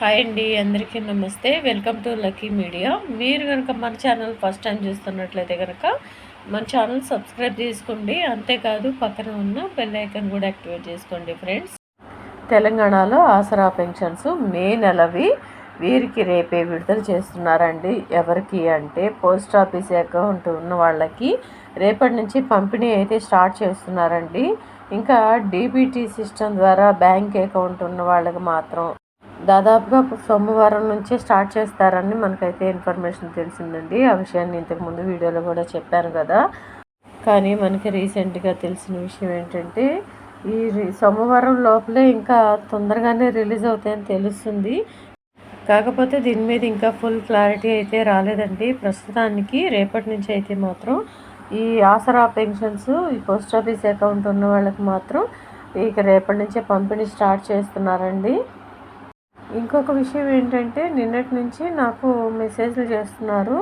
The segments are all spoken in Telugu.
హాయ్ అండి అందరికీ నమస్తే. Welcome to Lucky Media. మీరు కనుక మన ఛానల్ ఫస్ట్ టైం చూస్తున్నట్లయితే కనుక మన ఛానల్ సబ్స్క్రైబ్ చేసుకోండి. అంతేకాదు పక్కన ఉన్న బెల్ ఐకన్ కూడా యాక్టివేట్ చేసుకోండి ఫ్రెండ్స్. తెలంగాణలో ఆసరా పెన్షన్స్ మే నెలవి వీరికి రేపే విడుదల చేస్తున్నారండి. ఎవరికి అంటే పోస్ట్ ఆఫీస్ అకౌంట్ ఉన్న వాళ్ళకి రేపటి నుంచి పంపిణీ అయితే స్టార్ట్ చేస్తున్నారండి. ఇంకా డీబీటీ సిస్టమ్ ద్వారా బ్యాంక్ అకౌంట్ ఉన్న వాళ్ళకి మాత్రం దాదాపుగా సోమవారం నుంచే స్టార్ట్ చేస్తారని మనకైతే ఇన్ఫర్మేషన్ తెలిసిందండి. ఆ విషయాన్ని ఇంతకుముందు వీడియోలో కూడా చెప్పాను కదా. కానీ మనకి రీసెంట్గా తెలిసిన విషయం ఏంటంటే ఈ సోమవారం లోపలే ఇంకా తొందరగానే రిలీజ్ అవుతాయని తెలుస్తుంది. కాకపోతే దీని మీద ఇంకా ఫుల్ క్లారిటీ అయితే రాలేదండి. ప్రస్తుతానికి రేపటి నుంచి అయితే మాత్రం ఈ ఆసరా పెన్షన్స్ ఈ పోస్ట్ ఆఫీస్ అకౌంట్ ఉన్న వాళ్ళకి మాత్రం ఇక రేపటి నుంచే పంపిణీ స్టార్ట్ చేస్తున్నారండి. ఇంకొక విషయం ఏంటంటే నిన్నటి నుంచి నాకు మెసేజ్లు చేస్తున్నారు.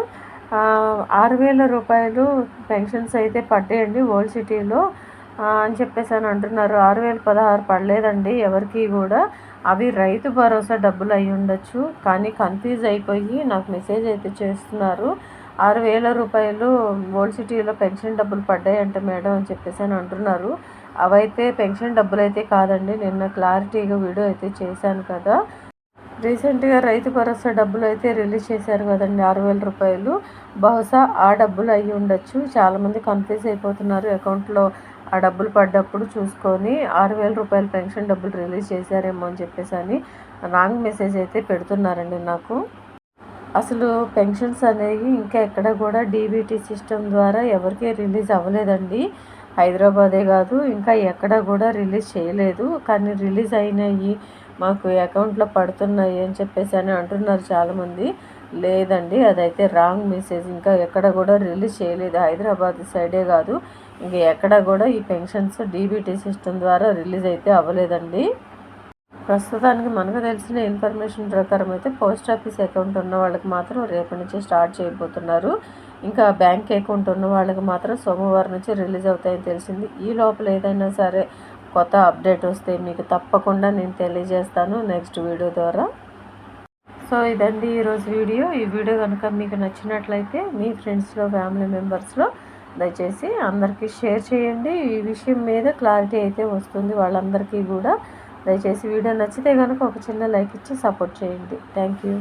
ఆరు వేల రూపాయలు పెన్షన్స్ అయితే పడ్డాయండి ఓల్డ్ సిటీలో అని చెప్పేసి అని అంటున్నారు. ఆరు వేల పదహారు పడలేదండి ఎవరికి కూడా. అవి రైతు భరోసా డబ్బులు అయి ఉండొచ్చు కానీ కన్ఫ్యూజ్ అయిపోయి నాకు మెసేజ్ అయితే చేస్తున్నారు. ఆరు వేల రూపాయలు ఓల్డ్ సిటీలో పెన్షన్ డబ్బులు పడ్డాయంట మేడం అని చెప్పేసి అని అంటున్నారు. అవైతే పెన్షన్ డబ్బులు అయితే కాదండి నిన్న క్లారిటీగా వీడియో అయితే చేశాను కదా. రీసెంట్గా రైతు భరోసా డబ్బులు అయితే రిలీజ్ చేశారు కదండి ఆరు వేల రూపాయలు. బహుశా ఆ డబ్బులు అయ్యి ఉండొచ్చు. చాలామంది కన్ఫ్యూజ్ అయిపోతున్నారు అకౌంట్లో ఆ డబ్బులు పడ్డప్పుడు చూసుకొని ఆరు వేల రూపాయల పెన్షన్ డబ్బులు రిలీజ్ చేశారేమో అని చెప్పేసి అని రాంగ్ మెసేజ్ అయితే పెడుతున్నారండి నాకు. అసలు పెన్షన్స్ అనేవి ఇంకా ఎక్కడ కూడా డీబీటీ సిస్టమ్ ద్వారా ఎవరికీ రిలీజ్ అవ్వలేదండి. హైదరాబాదే కాదు ఇంకా ఎక్కడ కూడా రిలీజ్ చేయలేదు. కానీ రిలీజ్ అయినాయి మాకు అకౌంట్లో పడుతున్నాయి అని చెప్పేసి అని అంటున్నారు చాలామంది. లేదండి అదైతే రాంగ్ మెసేజ్ ఇంకా ఎక్కడ కూడా రిలీజ్ చేయలేదు. హైదరాబాద్ సైడే కాదు. ఇంకా ఎక్కడ కూడా ఈ పెన్షన్స్ డీబీటీ సిస్టమ్ ద్వారా రిలీజ్ అయితే అవ్వలేదండి. ప్రస్తుతానికి మనకు తెలిసిన ఇన్ఫర్మేషన్ ప్రకారం అయితే పోస్ట్ ఆఫీస్ అకౌంట్ ఉన్న వాళ్ళకి మాత్రం రేపటి నుంచి స్టార్ట్ చేయబోతున్నారు. ఇంకా బ్యాంక్ అకౌంట్ ఉన్న వాళ్ళకి మాత్రం సోమవారం నుంచి రిలీజ్ అవుతాయని తెలిసింది. ఈ లోపల ఏదైనా సరే కొత్త అప్డేట్ వస్తే మీకు తప్పకుండా నేను తెలియజేస్తాను నెక్స్ట్ వీడియో ద్వారా. సో ఇదండి ఈరోజు వీడియో. ఈ వీడియో కనుక మీకు నచ్చినట్లయితే మీ ఫ్రెండ్స్లో ఫ్యామిలీ మెంబర్స్లో దయచేసి అందరికీ షేర్ చేయండి. ఈ విషయం మీద క్లారిటీ అయితే వస్తుంది వాళ్ళందరికీ కూడా. దయచేసి వీడియో నచ్చితే కనుక ఒక చిన్న లైక్ ఇచ్చి సపోర్ట్ చేయండి. Thank you.